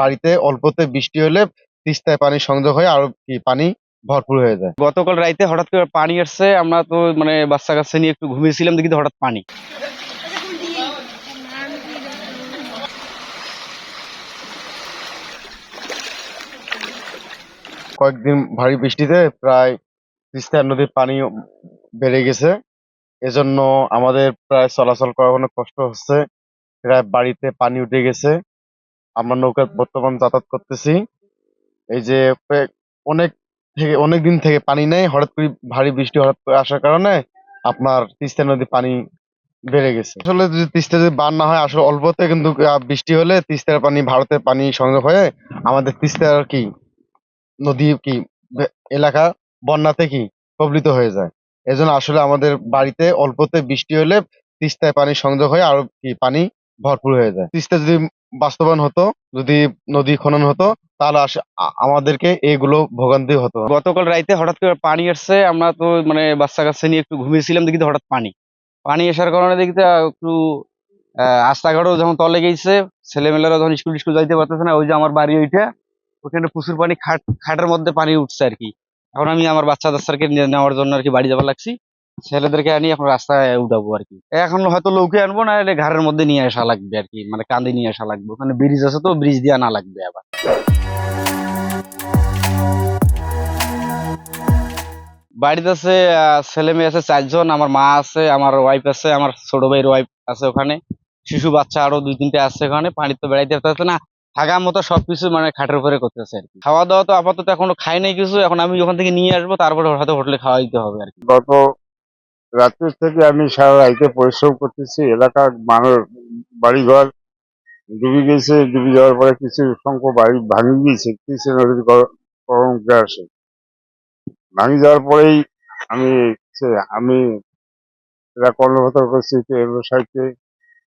বাড়িতে অল্পতে বৃষ্টি হলে তিস্তায় পানি সংযোগ হয়ে আরও কি পানি ভরপুর হয়ে যায়। গতকাল রাইতে হঠাৎ করে পানি আসছে আমরা তো মানে বাচ্চা কাচ্চা নিয়ে একটু ঘুমিয়েছিলাম দেখি হঠাৎ পানি। কয়েকদিন ভারী বৃষ্টিতে প্রায় তিস্তা নদীর পানি বেড়ে গেছে। এজন্য আমাদের প্রায় চলাচল করা অনেক কষ্ট হচ্ছে। প্রায় বাড়িতে পানি উঠে গেছে। আমরা নৌকা বর্তমান যাতায়াত করতেছি। এই যে অনেক থেকে, অনেক দিন থেকে পানি নেই, হঠাৎ করে ভারী বৃষ্টি হঠাৎ করে আসার কারণে আপনার তিস্তা নদী পানি বেড়ে গেছে। আসলে যদি তিস্তা যদি বান না হয়, আসলে অল্পতে কিন্তু বৃষ্টি হলে তিস্তার পানি ভারতের পানি সংযোগ হয়ে আমাদের তিস্তার কি, নদী কি এলাকা বন্যাতে কি প্লাবিত হয়ে যায়। এজন্য আসলে আমাদের বাড়িতে অল্পতে বৃষ্টি হলে তিস্তায় পানি সংযোগ হয়ে আরও কি, পানি ভরপুর হয়ে যায়। তিস্তা যদি বাস্তবায়ন হতো, যদি নদী খনন হতো, তাহলে আমাদেরকে এগুলো ভোগান্তি হতো। গতকাল রাইতে হঠাৎ করে পানি আসছে, আমরা তো মানে বাচ্চা কাচ্চা নিয়ে একটু ঘুমিয়েছিলাম, দেখি হঠাৎ পানি। পানি আসার কারণে দেখি একটু রাস্তাঘাটও যখন তলে গেছে, ছেলেমেয়েরা যখন স্কুল স্কুল যাইতে পারতেছে না, ওই যে আমার বাড়ি ওইটা, ওখানে প্রচুর পানি খাট, খাটের মধ্যে পানি উঠছে আর কি। এখন আমি আমার বাচ্চা দাচ্চাকে নেওয়ার জন্য আর কি বাড়ি যাবার লাগছি। ছেলেদেরকে আনি এখন রাস্তায় উঠাবো আর কি। এখন হয়তো লৌকে আনব না হলে ঘাড়ের মধ্যে নিয়ে আসা লাগবে আর কি মানে কাঁধে নিয়ে আসা লাগবে। ওখানে ব্রিজ আছে তো ব্রিজ দিয়ে আনা লাগবে আবার। বাড়িতে আছে ছেলে মেয়ে আছে চারজন, আমার মা আছে, আমার ওয়াইফ আছে, আমার ছোট ভাইয়ের ওয়াইফ আছে ওখানে। শিশু বাচ্চা আরও দুই তিনটে আছে ওখানে পানি তো বেড়াইতে পারতেছে না থাকার মতো সবকিছু মানে খাটের উপরে করতেছে আর কি। খাওয়া দাওয়া তো আপাতত এখনও খাই নাই কিছু, এখন আমি ওখান থেকে নিয়ে আসব, তারপরে হয়তো হোটেলে খাওয়া দিতে হবে আর কি। রাত্রি থেকে আমি সারা রাইতে পরিশ্রম করতেছি, এলাকার মানুষ, বাড়িঘর ডুবে গেছে, ডুবে যাওয়ার পরে কিছু সংখ্যক বাড়ি ভাঙি গিয়েছে, কিছু নদীর গর- গরম আসে। ভাঙি যাওয়ার পরেই আমি আমি এরা কর্ণপাত করছি কেন্দ্র সাহিত্যে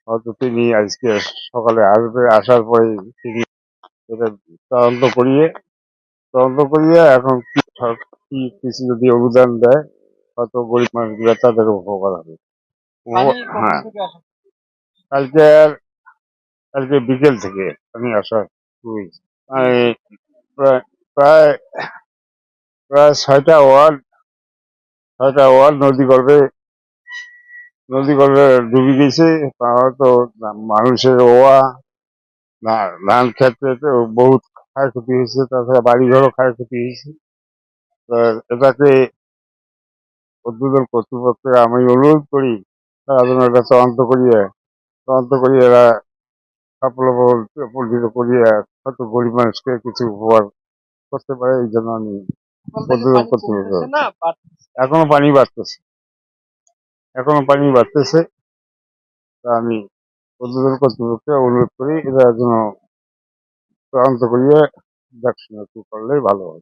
হয়তো তিনি আজকে সকালে আসবে, আসার পরে তিনি এটা তদন্ত করিয়ে তদন্ত করিয়ে এখন কি কিছু যদি অনুদান দেয় হয়তো গরিব মানুষগুলো তাদের উপকার হবে। হ্যাঁ। কালকে কালকে বিকেল থেকে আমি আসা প্রায় প্রায় প্রায় ছয়টা ওয়ার্ড ছয়টা ওয়ার্ড নদী গর্ভে নদী গর্ভে ডুবে গেছে। তো মানুষের ওয়া ধান ক্ষেত্রে তো বহুত ক্ষয়ক্ষতি হয়েছে তাছাড়া বাড়ি ঘরও ক্ষয়ক্ষতি হয়েছে। এটাকে উদ্বোধন কর্তৃপক্ষকে আমি অনুরোধ করি তারা যেন এটা তদন্ত করিয়ে তদন্ত করিয়ে এরা সাফল্য করিয়ে হয়তো গরিব মানুষকে কিছু উপকার করতে পারে এই জন্য আমি উদ্বোধন কর্তৃপক্ষ এখনও পানি বাড়তেছে। এখনও পানি বাড়তেছে। তা আমি উদ্বোধন কর্তৃপক্ষকে অনুরোধ করি এরা যেন তদন্ত করিয়ে দেখাশোনা করলেই ভালো হয়।